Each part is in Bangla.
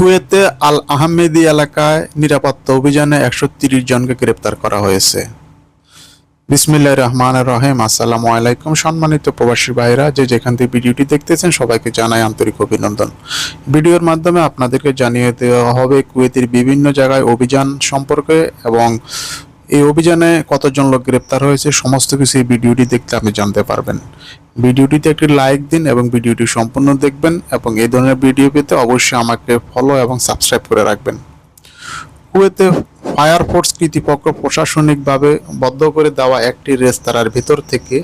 কুয়েতে আল আহমেদি এলাকায় নিরাপত্তা অভিযানে একশো তিরিশ জনকে গ্রেপ্তার করা হয়েছে। বিসমিল্লা রহমান রহিম, আসসালামু আলাইকুম সম্মানিত প্রবাসী ভাইরা যে যেখান থেকে ভিডিওটি দেখতেছেন সবাইকে জানাই আন্তরিক অভিনন্দন। ভিডিওর মাধ্যমে আপনাদেরকে জানিয়ে দেওয়া হবে কুয়েতির বিভিন্ন জায়গায় অভিযান সম্পর্কে এবং এই অভিযানে কতজন লোক গ্রেপ্তার হয়েছে, সমস্ত কিছু এই ভিডিওটি দেখতে আপনি জানতে পারবেন। ভিডিওটিতে একটি লাইক দিন এবং ভিডিওটি সম্পূর্ণ দেখবেন এবং এই ধরনের ভিডিও পেতে অবশ্যই আমাকে ফলো এবং সাবস্ক্রাইব করে রাখবেন। কুয়েতে ফায়ার ফোর্স কর্তৃপক্ষ প্রশাসনিকভাবে বদ্ধ করে দেওয়া একটি রেস্তোরাঁর ভিতর থেকে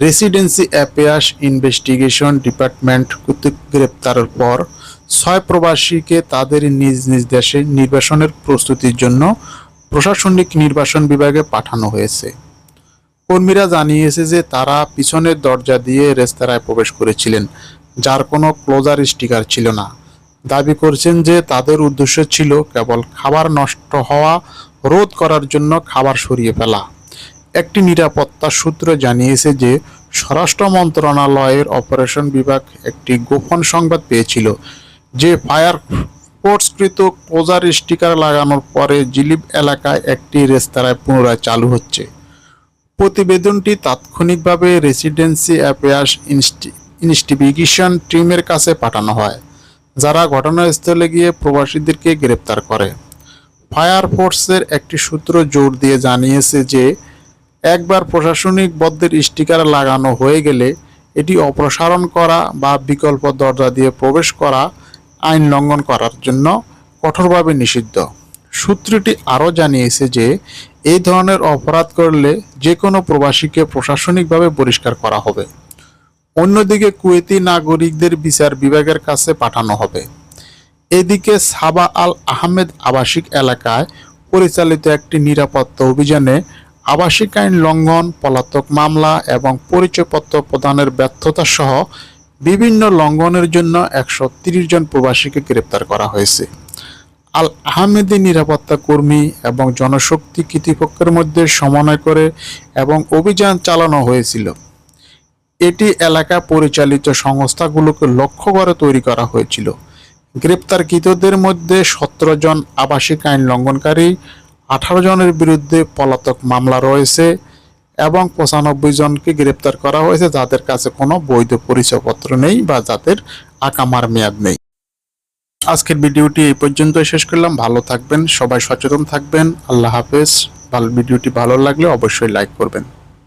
রেসিডেন্সি অ্যাফেয়ার্স ইনভেস্টিগেশন ডিপার্টমেন্ট কর্তৃক গ্রেপ্তারের পর ছয় প্রবাসীকে তাদের নিজ নিজ দেশে নির্বাসনের প্রস্তুতির জন্য প্রশাসনিক নির্বাসন বিভাগে পাঠানো হয়েছে। কর্মীরা জানিয়েছে যে তারা পিছনের দরজা দিয়ে রেস্তোরাঁয় প্রবেশ করেছিলেন, যার কোনো ক্লোজার স্টিকার ছিল না। দাবি করছেন যে তাদের উদ্দেশ্য ছিল কেবল খাবার নষ্ট হওয়া, রোধ করার জন্য খাবার সরিয়ে ফেলা। একটি নিরাপত্তা সূত্র জানিয়েছে যে স্বরাষ্ট্র মন্ত্রণালয়ের অপারেশন বিভাগ একটি গোপন সংবাদ পেয়েছিল, যে ফায়ার ফোর্সকৃত ক্লোজার স্টিকার লাগানোর পরে জিলিপ এলাকায় একটি রেস্তোরাঁয় পুনরায় চালু হচ্ছে। প্রতিবেদনটি তাৎক্ষণিকভাবে রেসিডেন্সি অ্যাফেয়ার্স ইনস্টিটিউশন টিমের কাছে পাঠানো হয়, যারা ঘটনাস্থলে গিয়ে প্রবাসীদেরকে গ্রেপ্তার করে। ফায়ার ফোর্সের একটি সূত্র জোর দিয়ে জানিয়েছে যে, একবার প্রশাসনিক বদ্ধের স্টিকার লাগানো হয়ে গেলে এটি অপসারণ করা বা বিকল্প দরজা দিয়ে প্রবেশ করা আইন লঙ্ঘন করার জন্য কঠোরভাবে নিষিদ্ধ। সূত্রটি আরও জানিয়েছে যে, এই ধরনের অপরাধ করলে যে কোনো প্রবাসীকে প্রশাসনিকভাবে বহিষ্কার করা হবে। অন্যদিকে কুয়েতি নাগরিকদের বিচার বিভাগের কাছে পাঠানো হবে। এদিকে সাবা আল আহমেদ আবাসিক এলাকায় পরিচালিত একটি নিরাপত্তা অভিযানে আবাসিক আইন লঙ্ঘন, পলাতক মামলা এবং পরিচয়পত্র প্রদানের ব্যর্থতা সহ বিভিন্ন লঙ্ঘনের জন্য একশো জন প্রবাসীকে গ্রেপ্তার করা হয়েছে। আল আহমেদি নিরাপত্তা কর্মী এবং জনশক্তি কর্তৃপক্ষের মধ্যে সমন্বয় করে এবং অভিযান চালানো হয়েছিল। এটি এলাকা পরিচালিত সংস্থাগুলোকে লক্ষ্য করে তৈরি করা হয়েছিল। গ্রেপ্তারকৃতদের মধ্যে সতেরো জন আবাসিক আইন লঙ্ঘনকারী, আঠারো জনের বিরুদ্ধে পলাতক মামলা রয়েছে এবং পঁচানব্বই জনকে গ্রেপ্তার করা হয়েছে, যাদের কাছে কোনো বৈধ পরিচয়পত্র নেই বা যাদের আকামার মেয়াদ নেই। আজকের ভিডিওটি এই পর্যন্তই শেষ করলাম। ভালো থাকবেন, সবাই সচেতন থাকবেন। আল্লাহ হাফেজ। ভালো ভিডিওটি ভালো লাগলে অবশ্যই লাইক করবেন।